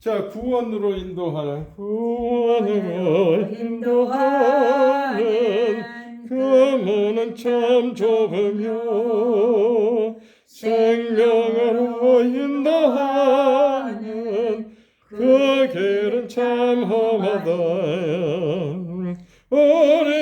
자 구원으로 인도하는 구원으로 인도하는 그 문은 참 좁으며 생명으로 인도하는 그 길은 참 험하다. 우리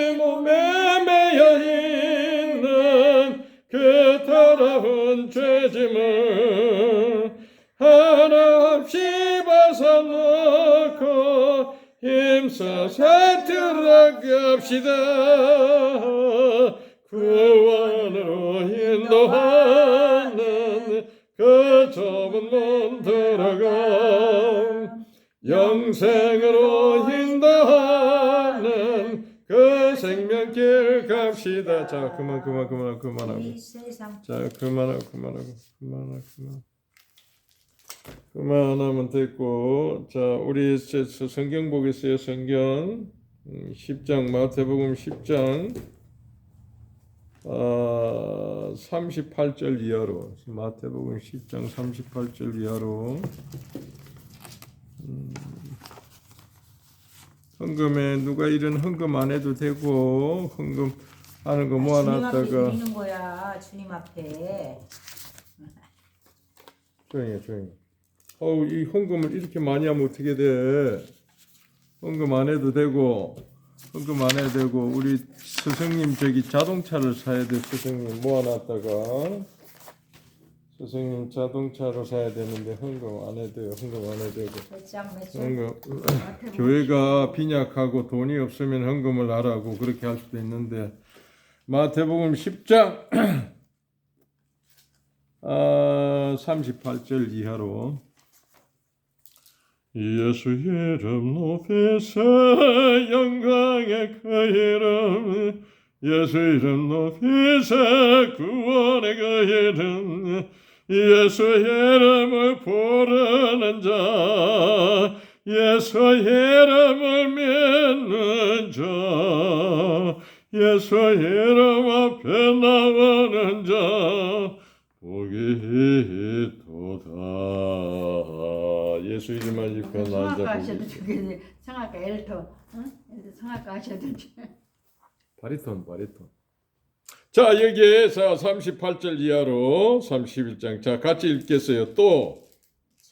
힘써서 들어갑시다. 구원으로 인도하는 그 좁은 문 들어가 영생으로 인도하는 그 생명길 갑시다. 자 그만 그만 그만 그만하고. 자 그만하고 그만하고 그만하고 그만 그만하면 됐고 자 우리 성경 보겠어요 성경. 음, 10장 마태복음 10장. 아, 38절 이하로. 마태복음 10장 38절 이하로. 음, 헌금에 누가 이런 헌금 안 해도 되고 헌금 하는 거 주님 앞에 모아놨다가. 드리는 거야 주님 앞에. 조용히 해, 조용히. 해. 어우, 이 헌금을 이렇게 많이 하면 어떻게 돼? 헌금 안 해도 되고, 헌금 안 해도 되고, 우리 스승님 저기 자동차를 사야 돼, 스승님 모아놨다가. 스승님 자동차로 사야 되는데 헌금 안 해도 돼요, 헌금 안 해도 되고. 헌금, 교회가 빈약하고 돈이 없으면 헌금을 하라고 그렇게 할 수도 있는데 마태복음 10장 아, 38절 이하로 예수 이름 높이세 영광의 그 이름. 예수 이름 높이세 구원의 그 이름. 예수 이름을 부르는 자. 예수 이름을 믿는 자. 예수 이름 앞에 나오는 자. 복이 있도다 예수 이름만 입고 성악가 난자 하셔도 좋겠네. 성악가 엘터 응? 성악가 하셔도 좋- 바리톤 바리톤. 자 여기에서 38절 이하로 31장. 자 같이 읽겠어요. 또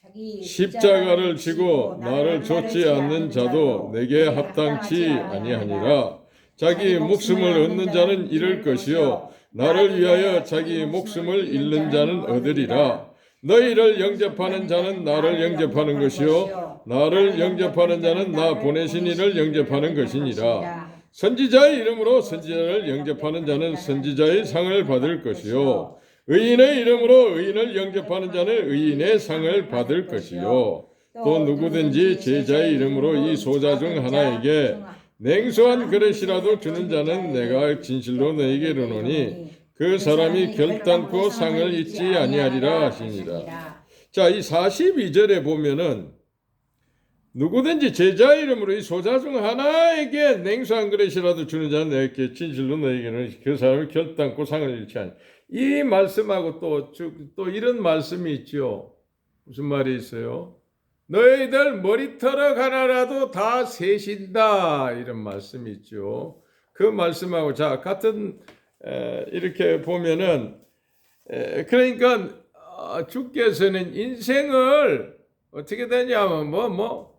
자기 십자가를 지고 나를 좇지 않는 자도 내게 합당치 아니하니라. 자기 목숨을 얻는 자는 잃을 것이요. 나를 위하여 자기 목숨을 잃는 자는 얻으리라 너희를 영접하는 자는 나를 영접하는 것이요. 나를 영접하는 자는 나 보내신 이를 영접하는 것이니라. 선지자의 이름으로 선지자를 영접하는 자는 선지자의 상을 받을 것이요. 의인의 이름으로 의인을 영접하는 자는 의인의 상을 받을 것이요. 또 누구든지 제자의 이름으로 이 소자 중 하나에게 냉소한 그릇이라도 주는 자는 내가 진실로 너에게 이르노니 그 사람이 결단코 상을 잊지 아니하리라 하시니라. 자, 이 42절에 보면은 누구든지 제자 이름으로 이 소자 중 하나에게 냉수 한 그릇이라도 주는 자는 내게 진실로 너에게는 그 사람이 결단코 상을 잃지 않. 이 말씀하고 또, 주- 또 이런 말씀이 있죠. 무슨 말이 있어요? 너희들 머리털어 하나라도 다 세신다 이런 말씀이 있죠. 그 말씀하고 자 같은 에, 이렇게 보면은 에, 그러니까 어, 주께서는 인생을 어떻게 되냐면 뭐 뭐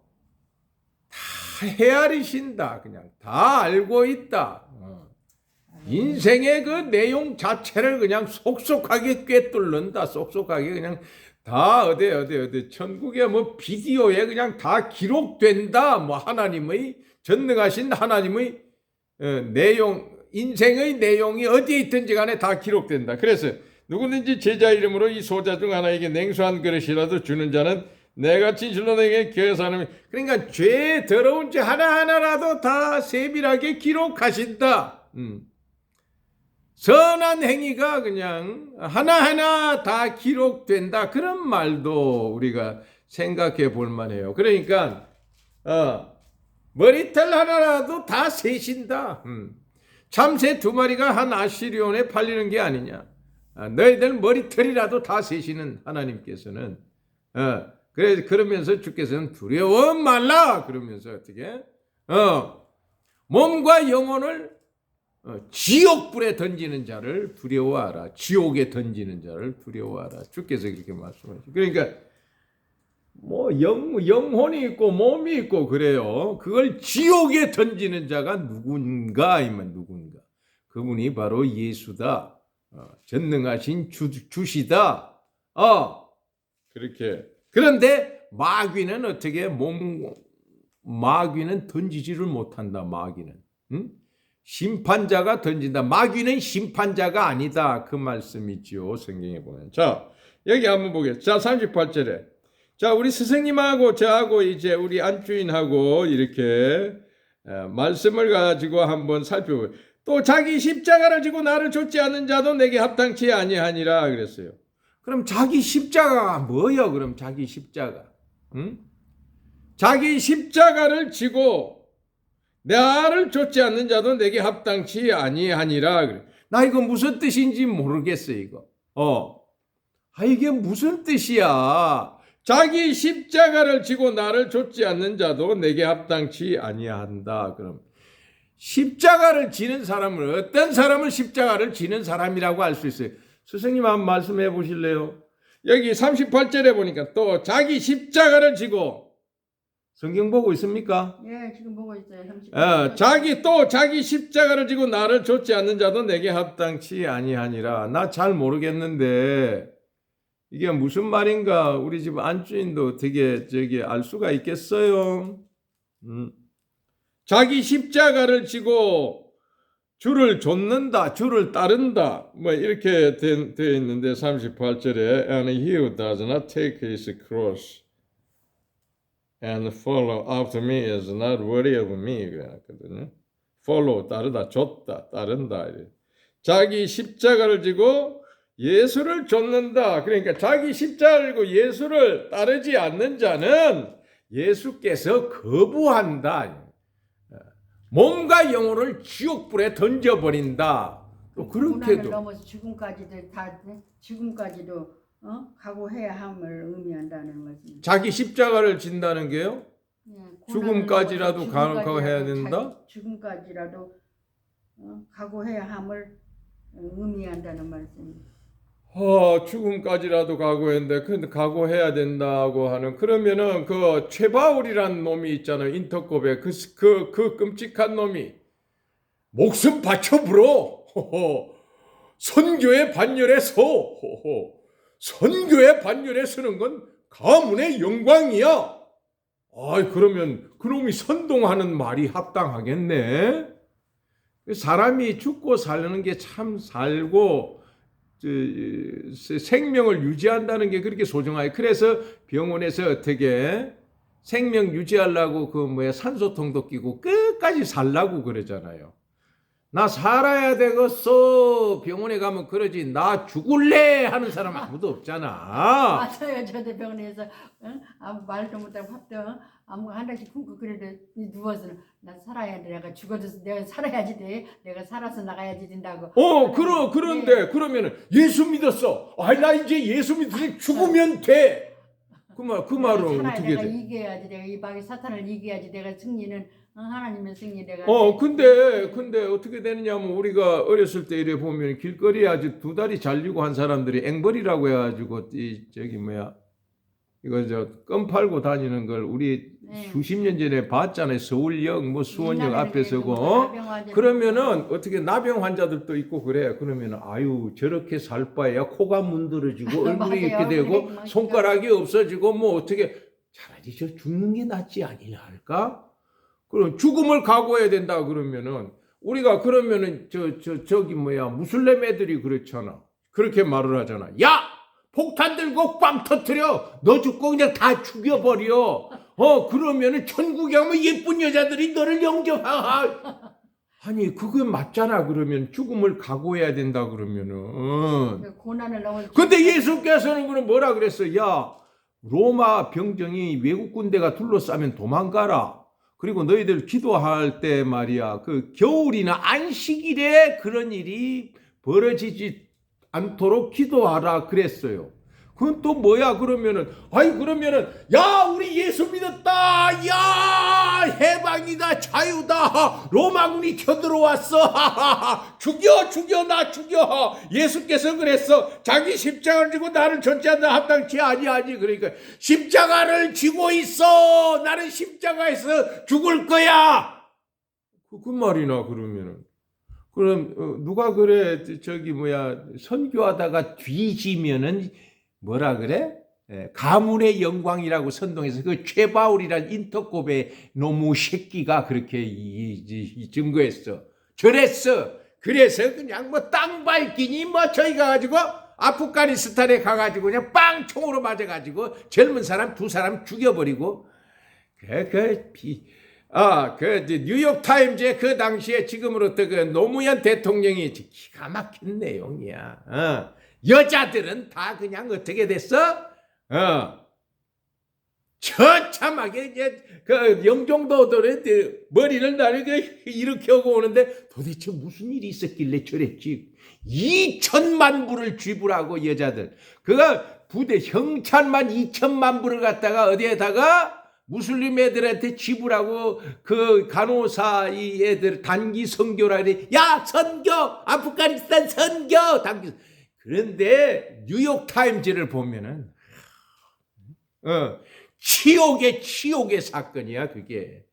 다 헤아리신다 그냥 다 알고 있다. 어. 인생의 그 내용 자체를 그냥 속속하게 꿰뚫는다. 속속하게 그냥 다 어디 어디 어디 천국의 뭐 비디오에 그냥 다 기록된다. 뭐 하나님의 전능하신 하나님의 어, 내용 인생의 내용이 어디에 있든지 간에 다 기록된다. 그래서 누구든지 제자 이름으로 이 소자 중 하나에게 냉수 한 그릇이라도 주는 자는 내가 진실로 내게 계산하면 그러니까 죄 더러운 죄 하나하나라도 다 세밀하게 기록하신다. 음. 선한 행위가 그냥 하나하나 다 기록된다. 그런 말도 우리가 생각해 볼 만해요. 그러니까 어, 머리털 하나라도 다 세신다. 음. 참 새 두 마리가 한 아시리온에 팔리는 게 아니냐. 아, 너희들 머리털이라도 다 세시는 하나님께서는 어, 그래 그러면서 주께서는 두려워 말라 그러면서 어떻게 어 몸과 영혼을 어, 지옥불에 던지는 자를 두려워하라. 지옥에 던지는 자를 두려워하라. 주께서 그렇게 말씀하시죠. 그러니까 뭐 영, 영혼이 있고 몸이 있고 그래요. 그걸 지옥에 던지는 자가 누군가 이면 누군가. 그분이 바로 예수다. 어, 전능하신 주, 주시다. 어, 그렇게 그런데 마귀는 어떻게 몸 마귀는 던지지를 못한다. 마귀는 응? 심판자가 던진다. 마귀는 심판자가 아니다. 그 말씀이지요. 성경에 보면. 자 여기 한번 보겠습니다. 자 38절에 자 우리 스승님하고 저하고 이제 우리 안주인하고 이렇게 어, 말씀을 가지고 한번 살펴보. 또 자기 십자가를 지고 나를 좇지 않는 자도 내게 합당치 아니하니라 그랬어요. 그럼 자기 십자가가 뭐야? 그럼 자기 십자가. 응? 자기 십자가를 지고 나를 좇지 않는 자도 내게 합당치 아니하니라 그래. 나 이거 무슨 뜻인지 모르겠어 이거. 어. 아 이게 무슨 뜻이야? 자기 십자가를 지고 나를 좇지 않는 자도 내게 합당치 아니한다. 그럼 십자가를 지는 사람을 어떤 사람을 십자가를 지는 사람이라고 할수 있어요? 스승님 한번 말씀해 보실래요? 여기 38절에 보니까 또 자기 십자가를 지고 성경 보고 있습니까? 예, 지금 보고 있어요. 30. 어, 자기 또 자기 십자가를 지고 나를 좇지 않는 자도 내게 합당치 아니하니라. 나 잘 모르겠는데 이게 무슨 말인가? 우리 집 안주인도 어떻게 저기 알 수가 있겠어요? 음. 자기 십자가를 지고 주를 좇는다, 주를 따른다. 뭐 이렇게 되, 되어 있는데 38절에 and he who does not take his cross and follow after me is not worthy of me 그랬거든요. follow 따르다, 좇다, 따른다. 자기 십자가를 지고 예수를 좇는다. 그러니까 자기 십자가를 예수를 따르지 않는 자는 예수께서 거부한다. 몸과 영혼을 지옥불에 던져버린다. 또 고난을 그렇게도 넘어서 죽음까지도 다 죽음까지도 어? 각오해야 함을 의미한다는 말씀. 자기 십자가를 진다는 게요. 예, 고난을 죽음까지라도 각오해야 된다? 죽음까지라도 어? 각오해야 함을 의미한다는 말씀. 어, 죽음까지라도 각오했는데, 근데 각오해야 된다고 하는, 그러면은 그 최바울이란 놈이 있잖아요. 인터컵에. 그, 그, 그 끔찍한 놈이. 목숨 바쳐 불어. 호호. 선교의 반열에 서. 호호. 선교의 반열에 서는 건 가문의 영광이야. 아이, 그러면 그놈이 선동하는 말이 합당하겠네. 사람이 죽고 사는 게 참 살고 생명을 유지한다는 게 그렇게 소중해요. 그래서 병원에서 어떻게 생명 유지하려고 그 뭐야 산소통도 끼고 끝까지 살라고 그러잖아요. 나 살아야 되겠어. 병원에 가면 그러지. 나 죽을래 하는 사람 아무도 없잖아. 맞아요. 저도 병원에서 어? 아무 말도 못하고 밥도 어? 아무 한 달씩 굶고 그래도 누워서는 나 살아야 돼. 내가 죽어도 내가 살아야지 돼. 내가 살아서 나가야지 된다고. 어, 그러 그런데 그러면은 예수 믿었어. 아, 나 이제 예수 믿으니 죽으면 돼. 그 말, 그 말은 어떻게 내가 돼? 이겨야지. 내가 이 마귀 사탄을 이겨야지. 내가 승리는 어, 하나님의 승리 내가. 어, 근데, 근데 어떻게 되느냐면 우리가 어렸을 때 이래 보면 길거리에 아주 두 다리 잘리고 한 사람들이 앵벌이라고 해가지고 이, 저기 뭐야. 이거 저껌 팔고 다니는 걸 우리 네. 수십 년 전에 봤잖아요. 서울역, 뭐 수원역 앞에 서고. 뭐 어? 그러면은 어떻게 나병 환자들도 있고 그래. 그러면은 아유 저렇게 살 바에야 코가 문드러지고 얼굴이. 이렇게 되고 그래, 손가락이 없어지고 뭐 어떻게 차라리 저 죽는 게 낫지 아니냐 할까? 그럼 죽음을 각오해야 된다 그러면은 우리가 그러면은 저 저 저, 기 뭐야 무슬림 애들이 그렇잖아. 그렇게 말을 하잖아. 야 폭탄 들고 빵 터트려 너 죽고 그냥 다 죽여버려. 어 그러면은 천국에 가면 예쁜 여자들이 너를 영접하. 아니 그거 맞잖아 그러면 죽음을 각오해야 된다 그러면은. 그 고난을 넘어. 근데 예수께서는 그럼 뭐라 그랬어? 야 로마 병정이 외국 군대가 둘러싸면 도망가라. 그리고 너희들 기도할 때 말이야 그 겨울이나 안식일에 그런 일이 벌어지지 않도록 기도하라 그랬어요. 그건 또 뭐야? 그러면은 아이 그러면은 야 우리 예수 믿었다! 야 해방이다 자유다! 로마군이 쳐들어왔어 죽여 죽여 나 죽여! 예수께서 그랬어. 자기 십자가를 지고 나를 존재하는 합당치 아니 아니. 그러니까 십자가를 쥐고 있어! 나는 십자가에서 죽을 거야! 그, 그 말이나 그러면은 그럼 어, 누가 그래 저기 뭐야 선교하다가 뒤지면은 뭐라 그래? 예, 가문의 영광이라고 선동해서 그 최바울이란 인터곱의 노무 새끼가 그렇게 이, 이, 이 증거했어. 저랬어. 그래서 그냥 뭐 땅 밟기니 뭐 저희 가 가지고 아프가니스탄에 가가지고 그냥 빵 총으로 맞아가지고 젊은 사람 두 사람 죽여버리고 그, 그, 비, 아, 그, 뉴욕 타임즈에 그 당시에 지금으로부터 그 노무현 대통령이 기가 막힌 내용이야. 어. 여자들은 다 그냥 어떻게 됐어? 어. 처참하게 이제 그 영종도들의 그 머리를 나르게 일으켜고 오는데 도대체 무슨 일이 있었길래 저랬지? 2천만 불을 지불하고 여자들 그가 부대 형찬만 2천만 불을 갖다가 어디에다가 무슬림 애들한테 지불하고 그 간호사 이 애들 단기 선교라 그래. 야 선교! 아프가니스탄 선교! 단기 그런데 뉴욕 타임즈를 보면은 어 치욕의 치욕의 사건이야 그게.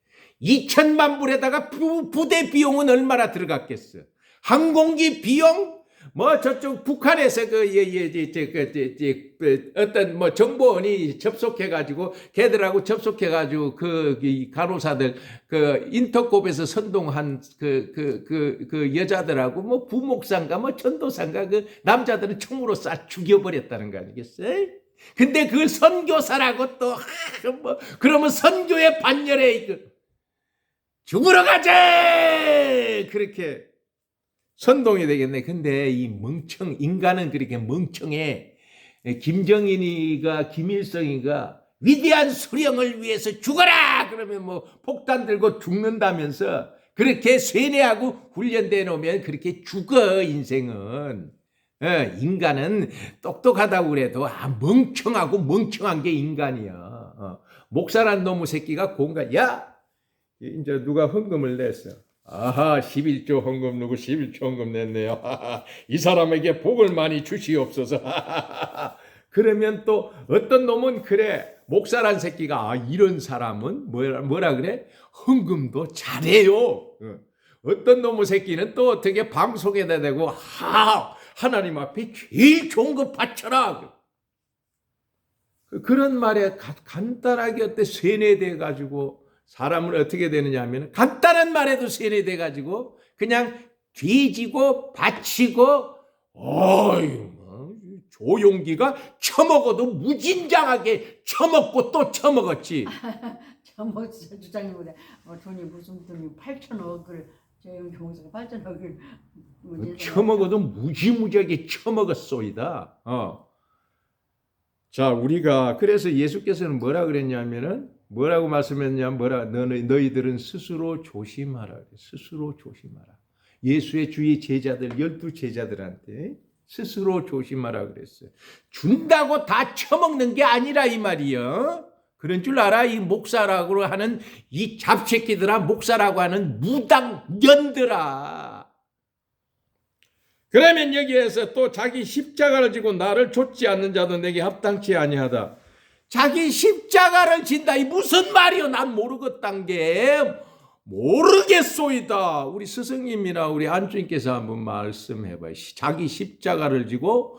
2천만 불에다가 부, 부대 비용은 얼마나 들어갔겠어. 항공기 비용 뭐 저쪽 북한에서 그 예예그 어떤 뭐 정보원이 접속해 가지고 걔들하고 접속해 가지고 그이 간호사들 그 인터콥에서 선동한 그 그 그 그 여자들하고 뭐 부목상가 뭐 전도상가 그 남자들은 총으로 쏴 죽여버렸다는 거 아니겠어요? 근데 그걸 선교사라고 또뭐 그러면 선교의 반열에 그 죽으러 가자 그렇게 선동이 되겠네. 근데 이 멍청 인간은 그렇게 멍청해. 김정인이가 김일성이가 위대한 수령을 위해서 죽어라 그러면 뭐 폭탄 들고 죽는다면서 그렇게 세뇌하고 훈련돼 놓으면 그렇게 죽어 인생은. 어, 인간은 똑똑하다고 그래도 아, 멍청하고 멍청한 게 인간이야. 어, 목사란 놈의 새끼가 공간 야 이제 누가 헌금을 냈어. 아하 11조 헌금 누구 11조 헌금 냈네요. 이 사람에게 복을 많이 주시옵소서. 그러면 또 어떤 놈은 그래 목사란 새끼가 아, 이런 사람은 뭐라, 뭐라 그래 헌금도 잘해요. 어. 어떤 놈의 새끼는 또 어떻게 방송에다 대고 하 하나님 앞에 제일 좋은 거 바쳐라. 그- 그런 말에 가- 간단하게 어때 세뇌돼 가지고 사람을 어떻게 되느냐 하면 간단한 말에도 세뇌돼 가지고 그냥 뒤지고 바치고 어이 뭐, 조용기가 처먹어도 무진장하게 처먹고 또 처먹었지. 저뭐 주장님보다 어, 돈이 무슨 돈이 8천억을 저희 교무소가 8천억을 그 처먹어도 무지무지하게 처먹었소이다. 어. 자, 우리가 그래서 예수께서는 뭐라 그랬냐면은 뭐라고 말씀했냐 뭐라 너희 너희들은 스스로 조심하라. 스스로 조심하라. 예수의 주의 제자들 열두 제자들한테 스스로 조심하라 그랬어요. 준다고 다 처먹는 게 아니라 이 말이요. 그런 줄 알아? 이 목사라고 하는 이 잡새끼들아 목사라고 하는 무당 년들아. 그러면 여기에서 또 자기 십자가를 지고 나를 좇지 않는 자도 내게 합당치 아니하다. 자기 십자가를 진다. 이 무슨 말이요? 난 모르겠단 게 모르겠소이다. 우리 스승님이나 우리 안주님께서 한번 말씀해 봐요. 자기 십자가를 지고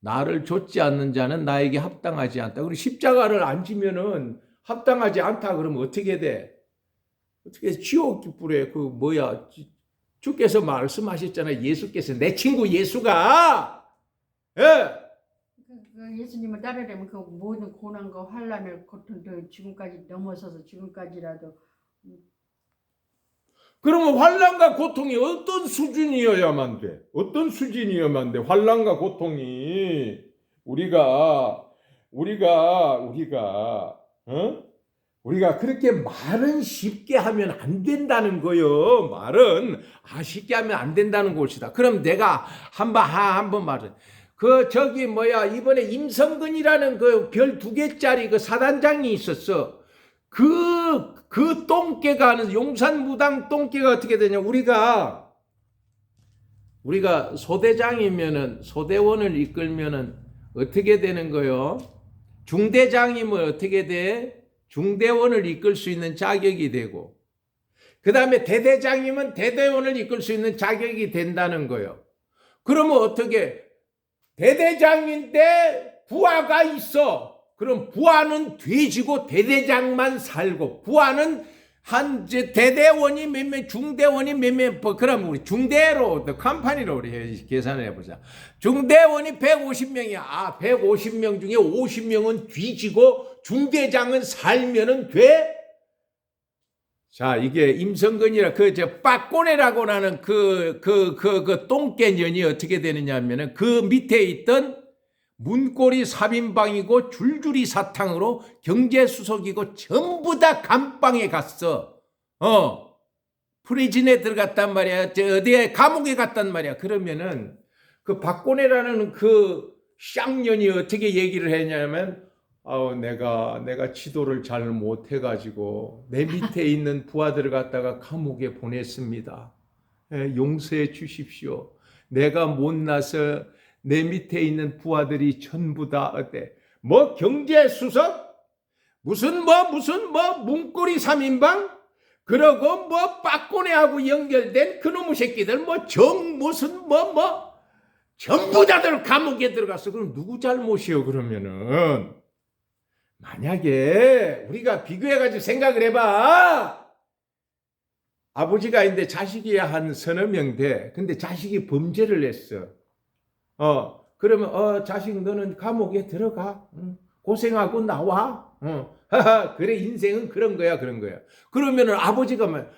나를 좇지 않는 자는 나에게 합당하지 않다. 그리고 십자가를 안 지면은 합당하지 않다. 그러면 어떻게 돼? 어떻게 지옥 불에 그 뭐야? 주께서 말씀하셨잖아요. 예수께서 내 친구 예수가 예. 그 예수님을 따르려면 그 모든 고난과 환란을 고통도 지금까지 넘어서서 지금까지라도 그러면 환란과 고통이 어떤 수준이어야만 돼? 어떤 수준이어야만 돼? 환란과 고통이 우리가 우리가 우리가 어? 우리가 그렇게 말은 쉽게 하면 안 된다는 거요. 말은 아 쉽게 하면 안 된다는 것이다. 그럼 내가 한번 한번 말을 그 저기 뭐야 이번에 임성근이라는 그 별 두 개짜리 그 사단장이 있었어. 그 그 똥개가 하는 용산 무당 똥개가 어떻게 되냐? 우리가 우리가 소대장이면은 소대원을 이끌면은 어떻게 되는 거요? 중대장이면 어떻게 돼? 중대원을 이끌 수 있는 자격이 되고 그 다음에 대대장이면 대대원을 이끌 수 있는 자격이 된다는 거예요. 그러면 어떻게 대대장인데 부하가 있어. 그럼 부하는 돼지고 대대장만 살고 부하는 한 이제 대대원이 몇몇 중대원이 몇몇 뭐 그럼 우리 중대로 또 컴퍼니로 우리 해- 계산을 해보자. 중대원이 150명이야. 아 150명 중에 50명은 뒤지고 중대장은 살면은 돼. 자, 이게 임성근이라 그저 빠꼬네라고 하는 그 그 그 그 똥개년이 어떻게 되느냐면은 그 밑에 있던 문고리 사빈방이고 줄줄이 사탕으로 경제수석이고 전부 다 감방에 갔어. 어. 프리즌에 들어갔단 말이야. 저 어디에 감옥에 갔단 말이야. 그러면은 그 박고네라는 그 쌍년이 어떻게 얘기를 했냐면 아우 내가 내가 지도를 잘 못해 가지고 내 밑에 있는 부하들을 갖다가 감옥에 보냈습니다. 예, 용서해 주십시오. 내가 못나서 내 밑에 있는 부하들이 전부 다 어때? 뭐 경제 수석? 무슨 뭐 무슨 뭐 문고리 3인방? 그러고 뭐 빠꼬네하고 연결된 그놈의 새끼들 뭐 정 무슨 뭐뭐 전부 다들 감옥에 들어갔어. 그럼 누구 잘못이요 그러면은 만약에 우리가 비교해가지고 생각을 해봐. 아버지가 있는데 자식이 한 서너 명 돼. 근데 자식이 범죄를 했어. 어, 그러면, 어, 자식 너는 감옥에 들어가. 응. 고생하고 나와. 어, 하하, 그래, 인생은 그런 거야, 그런 거야. 그러면은 아버지가 막,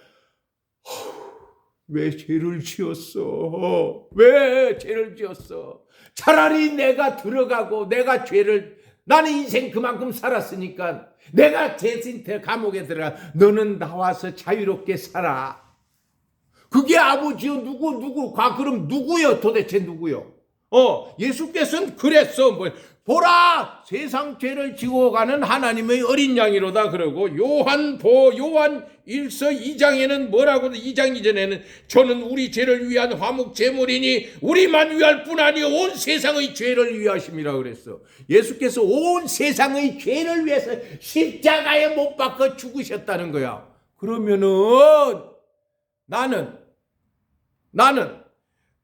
왜 죄를 지었어? 왜 죄를 지었어? 차라리 내가 들어가고 내가 죄를 나는 인생 그만큼 살았으니까 내가 대신 감옥에 들어가 너는 나와서 자유롭게 살아. 그게 아버지요 누구 누구 과 그럼 누구요 도대체 누구요? 어 예수께서는 그랬어 뭐 보라 세상 죄를 지고 가는 하나님의 어린 양이로다 그러고 요한 보 요한 1서 2장에는 뭐라고 2장 이전에는 저는 우리 죄를 위한 화목 제물이니 우리만 위할 뿐 아니요 온 세상의 죄를 위하심이라 그랬어. 예수께서 온 세상의 죄를 위해서 십자가에 못 박혀 죽으셨다는 거야. 그러면은 나는 나는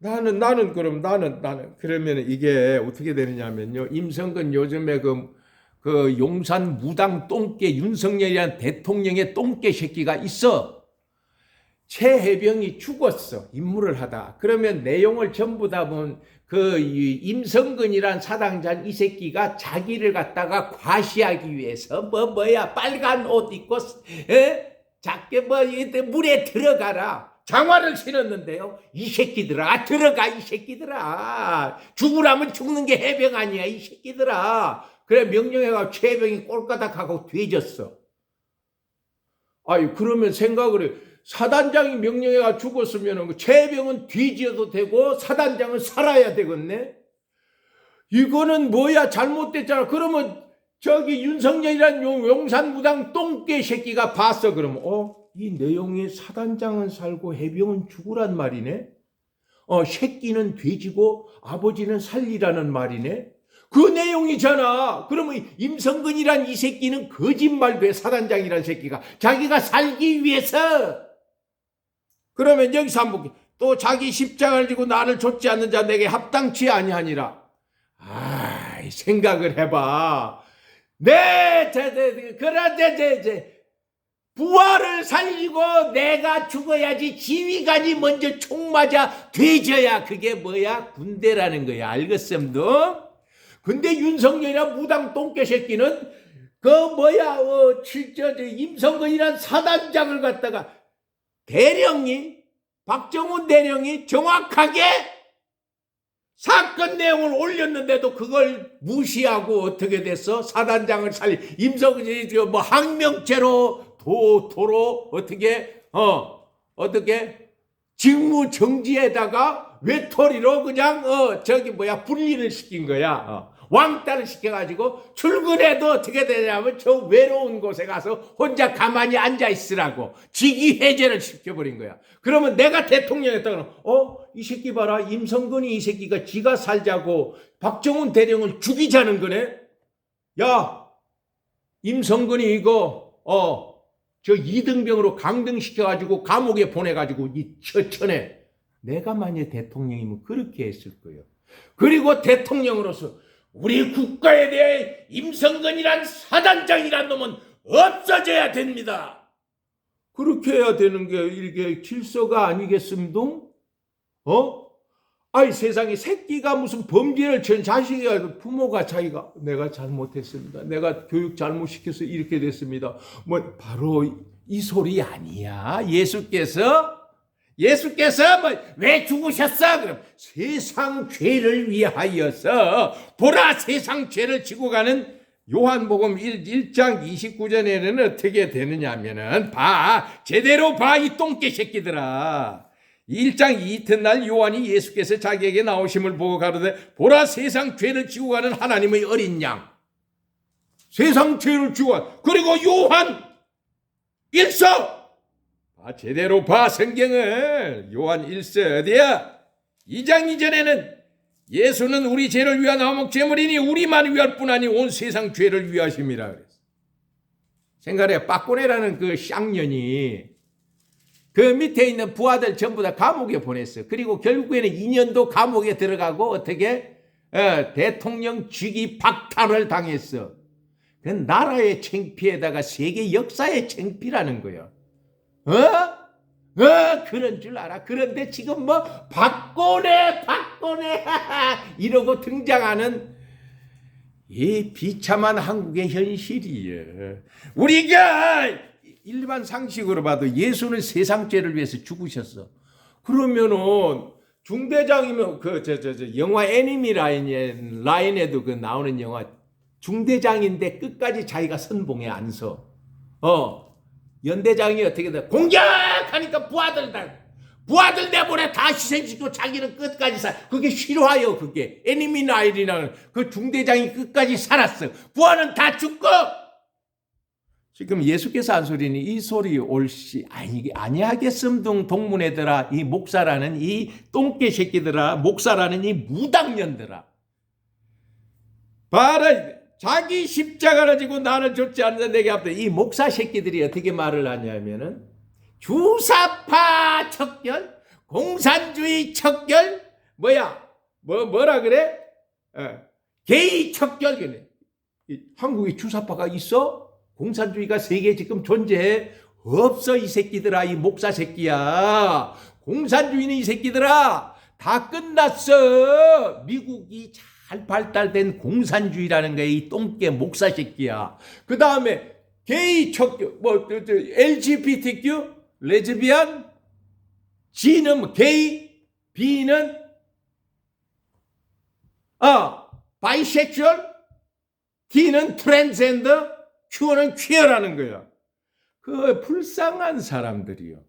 나는 나는 그럼 나는 나는. 그러면 이게 어떻게 되느냐면요. 임성근 요즘에 그, 그 용산 무당 똥개 윤석열이라는 대통령의 똥개 새끼가 있어. 최해병이 죽었어. 임무를 하다. 그러면 내용을 전부 다 보면 그 임성근이란 사당장 이 새끼가 자기를 갖다가 과시하기 위해서 뭐 뭐야. 빨간 옷 입고 에? 작게 뭐 이때 물에 들어가라 장화를 신었는데요. 이 새끼들아 들어가 이 새끼들아 죽으라면 죽는 게 해병 아니야 이 새끼들아 그래 명령해가 최해병이 꼴까닥하고 뒤졌어. 아유 그러면 생각을 해 사단장이 명령해가 죽었으면 최해병은 뒤지어도 되고 사단장은 살아야 되겠네. 이거는 뭐야 잘못됐잖아. 그러면 저기 윤석열이란 용- 용산무당 똥개 새끼가 봤어 그러면 어? 이 내용에 사단장은 살고 해병은 죽으란 말이네. 어, 새끼는 돼지고 아버지는 살리라는 말이네. 그 내용이잖아. 그러면 임성근이란 이 새끼는 거짓말도 해. 사단장이란 새끼가 자기가 살기 위해서. 그러면 여기서 한번. 또 자기 십장을 지고 나를 좇지 않는 자 내게 합당치 아니하니라. 아, 생각을 해봐. 네, 저, 저, 저, 그런데, 저, 저, 부하를 살리고 내가 죽어야지 지휘관이 먼저 총 맞아 되져야 그게 뭐야? 군대라는 거야. 알겠음도 근데 윤석열이나 무당 똥개 새끼는 그 뭐야 어 칠저 임성근이란 사단장을 갖다가 대령이 박정훈 대령이 정확하게 사건 내용을 올렸는데도 그걸 무시하고 어떻게 됐어? 사단장을 살리 임성근이 저뭐 항명죄로 도 도로 어떻게 어 어떻게 직무 정지에다가 외톨이로 그냥 어 저기 뭐야 분리를 시킨 거야. 어. 왕따를 시켜가지고 출근해도 어떻게 되냐면 저 외로운 곳에 가서 혼자 가만히 앉아 있으라고 직위 해제를 시켜버린 거야. 그러면 내가 대통령이었다 그러면 어이 새끼 봐라 임성근이 이 새끼가 지가 살자고 박정훈 대령을 죽이자는 거네. 야 임성근이 이거 어 저 이등병으로 강등시켜가지고 감옥에 보내가지고 이 처천에 내가 만약 대통령이면 그렇게 했을 거예요. 그리고 대통령으로서 우리 국가에 대해 임성근이란 사단장이란 놈은 없어져야 됩니다. 그렇게 해야 되는 게 이게 질서가 아니겠습니까? 어? 아이 세상에 새끼가 무슨 범죄를 전 자식이 아니고 부모가 자기가 내가 잘못했습니다. 내가 교육 잘못 시켜서 이렇게 됐습니다. 뭐 바로 이 소리 아니야. 예수께서 예수께서 뭐 왜 죽으셨어? 그럼 세상 죄를 위하여서 보라 세상 죄를 지고 가는 요한복음 1, 1장 29절에는 어떻게 되느냐 하면은 봐 제대로 봐 이 똥개 새끼들아 1장 이튿날 요한이 예수께서 자기에게 나오심을 보고 가로되 보라 세상 죄를 지고 가는 하나님의 어린 양. 세상 죄를 지고 가. 그리고 요한 일서. 아, 제대로 봐 성경을. 요한 1서 어디야? 2장 이전에는 예수는 우리 죄를 위한 화목 제물이니 우리만 위할 뿐 아니 온 세상 죄를 그랬어. 생각해 빠꼬네라는 그 쌍년이 그 밑에 있는 부하들 전부 다 감옥에 보냈어. 그리고 결국에는 2년도 감옥에 들어가고 어떻게 어, 대통령 직위 박탈을 당했어. 그 나라의 창피에다가 세계 역사의 창피라는 거야. 어? 어, 그런 줄 알아. 그런데 지금 뭐 박고네 박고네 이러고 등장하는 이 비참한 한국의 현실이에요. 우리가 일반 상식으로 봐도 예수는 세상 죄를 위해서 죽으셨어. 그러면은 중대장이면 그저저저 영화 애니미 라인에 라인에도 그 나오는 영화 중대장인데 끝까지 자기가 선봉에 안 서. 어 연대장이 어떻게 돼? 공격하니까 부하들 다 부하들 내보내 다 희생시키고 자기는 끝까지 살. 그게 싫어요. 그게 애니미 라인이라는 그 중대장이 끝까지 살았어. 부하는 다 죽고. 지금 예수께서 한 소리는 이 소리 옳시 아니 아니하겠음둥 동문애들아 이 목사라는 이 똥개 새끼들아 목사라는 이 무당년들아. 봐라 자기 십자가를 지고 나를 줬지 않는 내게 앞에. 이 목사 새끼들이 어떻게 말을 하냐면은 주사파 척결 공산주의 척결 뭐야? 뭐 뭐라 그래? 어, 게이 척결. 그래 이 한국에 주사파가 있어? 공산주의가 세계에 지금 존재해? 없어 이 새끼들아 이 목사 새끼야. 공산주의는 이 새끼들아 다 끝났어. 미국이 잘 발달된 공산주의라는 게 이 똥개 목사 새끼야. 그 다음에 게이 척, 뭐, LGBTQ, 레즈비안, G는 뭐 게이, B는, 아, 바이섹슈얼, T는 트랜스젠더, Q는 퀴어라는 거야. 그 불쌍한 사람들이요.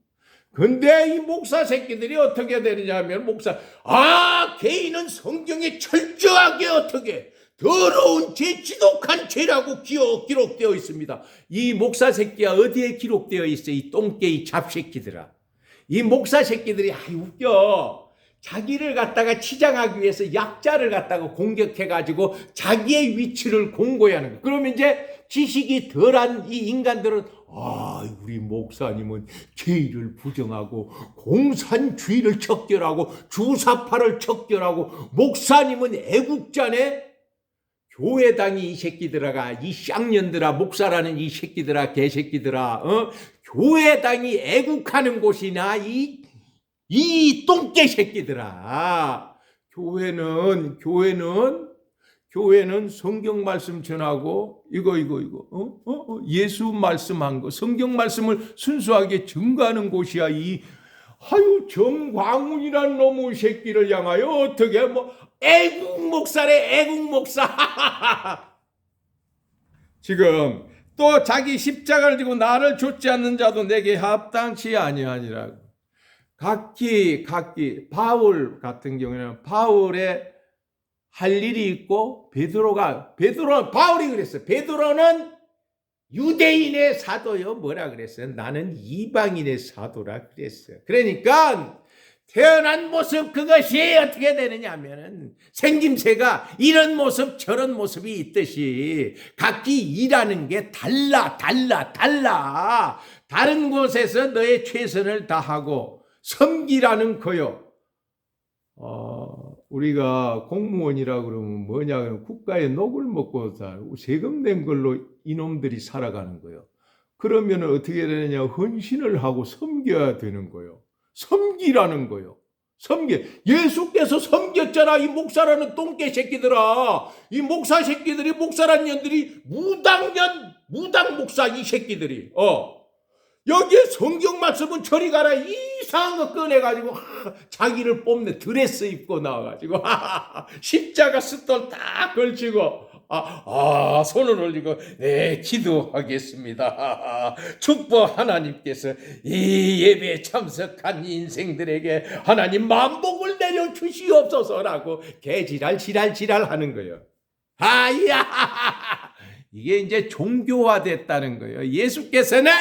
근데 이 목사 새끼들이 어떻게 되느냐면 목사 아 개인은 성경에 철저하게 어떻게 더러운 죄 지독한 죄라고 기록, 기록되어 있습니다. 이 목사 새끼야 어디에 기록되어 있어 이 똥개이 잡새끼들아. 이 목사 새끼들이 아이 웃겨. 자기를 갖다가 치장하기 위해서 약자를 갖다가 공격해가지고 자기의 위치를 공고히 하는 거야. 그러면 이제 지식이 덜한 이 인간들은 아, 우리 목사님은 죄를 부정하고 공산주의를 척결하고 주사파를 척결하고 목사님은 애국자네. 교회당이 이 새끼들아가 이 쌍년들아 목사라는 이 새끼들아 개새끼들아 어? 교회당이 애국하는 곳이나 이 이 똥개 새끼들아. 교회는 교회는 교회는 성경 말씀 전하고 이거 이거 이거 어? 어? 어? 예수 말씀한 거 성경 말씀을 순수하게 증거하는 곳이야 이 아유 정광훈이란 놈의 새끼를 향하여 어떻게 뭐 애국 목사래 애국 목사 지금 또 자기 십자가를 지고 나를 좇지 않는 자도 내게 합당치 아니하니라고 각기 각기 바울 같은 경우에는 바울의 할 일이 있고 베드로가 베드로 바울이 그랬어. 베드로는 유대인의 사도요 뭐라 그랬어요? 나는 이방인의 사도라 그랬어요. 그러니까 태어난 모습 그것이 어떻게 되느냐면은 생김새가 이런 모습 저런 모습이 있듯이 각기 일하는 게 달라 달라 달라 다른 곳에서 너의 최선을 다하고 섬기라는 거요. 어, 우리가 공무원이라 그러면 뭐냐 그러면 국가의 녹을 먹고 살 세금 낸 걸로 이놈들이 살아가는 거요. 그러면 어떻게 되느냐 헌신을 하고 섬겨야 되는 거요. 섬기라는 거요. 섬겨. 예수께서 섬겼잖아. 이 목사라는 똥개 새끼들아. 이 목사 새끼들이 목사란 년들이 무당년 무당 목사 이 새끼들이. 어. 여기에 성경 말씀은 저리 가라. 이상한 거 꺼내가지고 하, 자기를 뽐내 드레스 입고 나와가지고 십자가 스톨 딱 걸치고 아, 아 손을 올리고 네 기도하겠습니다. 축복 하나님께서 이 예배에 참석한 인생들에게 하나님 만복을 내려 주시옵소서라고 개지랄 지랄 지랄 하는 거예요. 아야 이게 이제 종교화됐다는 거예요. 예수께서는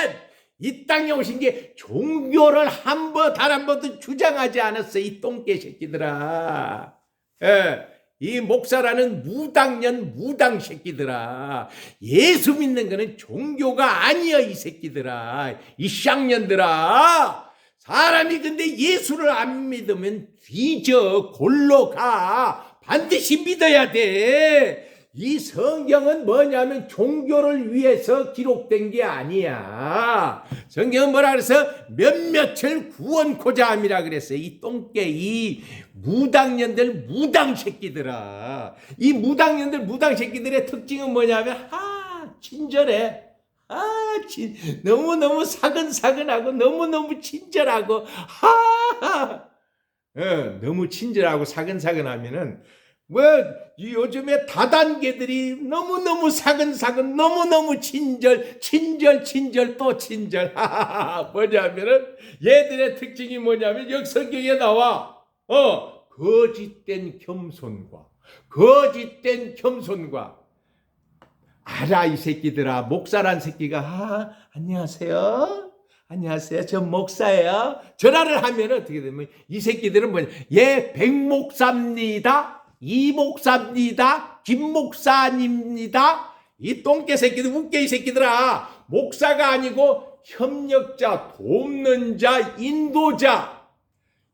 이 땅에 오신 게 종교를 한 번, 단 한 번도 주장하지 않았어. 이 똥개 새끼들아. 예. 이 목사라는 무당년 무당 새끼들아. 예수 믿는 거는 종교가 아니야, 이 새끼들아. 이 쌍년들아. 사람이 근데 예수를 안 믿으면 뒤져, 골로 가. 반드시 믿어야 돼. 이 성경은 뭐냐면 종교를 위해서 기록된 게 아니야. 성경은 뭐라 그래서 몇몇을 구원코자 함이라 그랬어요. 이 똥개, 이 무당년들, 무당 새끼들아. 이 무당년들, 무당 새끼들의 특징은 뭐냐면, 아, 친절해. 아, 진, 너무너무 사근사근하고, 너무너무 친절하고, 하! 어, 너무 친절하고 사근사근하면은, 뭐, 이 요즘에 다단계들이 너무너무 사근사근, 너무너무 친절, 친절, 친절, 또 친절. 뭐냐면은, 얘들의 특징이 뭐냐면, 여기 성경에 나와, 어, 거짓된 겸손과, 거짓된 겸손과, 알아, 이 새끼들아. 목사란 새끼가, 아, 안녕하세요. 안녕하세요. 저 목사예요. 전화를 하면 어떻게 되면 이 새끼들은 뭐냐. 예, 백목사입니다. 이 목사입니다. 김 목사님입니다. 이 똥개 새끼들, 웃겨 이 새끼들아. 목사가 아니고 협력자, 돕는 자, 인도자.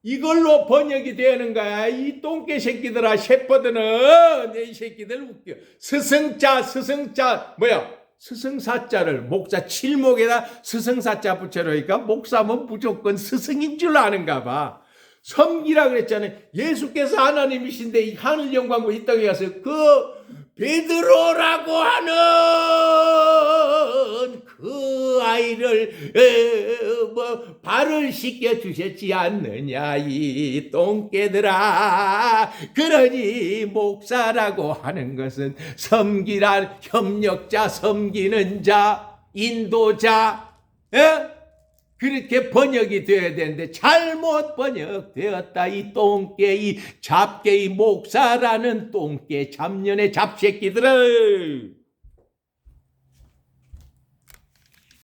이걸로 번역이 되는 거야. 이 똥개 새끼들아, 셰퍼드는 이 새끼들 웃겨. 스승자, 스승자, 뭐야? 스승사자를 목자 칠목에다 스승사자 붙여놓으니까 목사면 무조건 스승인 줄 아는가 봐. 섬기라 그랬잖아요. 예수께서 하나님이신데 이 하늘 영광과 이 땅에 가서 그 베드로라고 하는 그 아이를 에, 뭐 발을 씻겨 주셨지 않느냐 이 똥개들아 그러니 목사라고 하는 것은 섬기란 협력자 섬기는 자 인도자 에? 그렇게 번역이 되어야 되는데 잘못 번역되었다. 이 똥개, 이 잡개, 이 목사라는 똥개, 잡년의 잡새끼들을.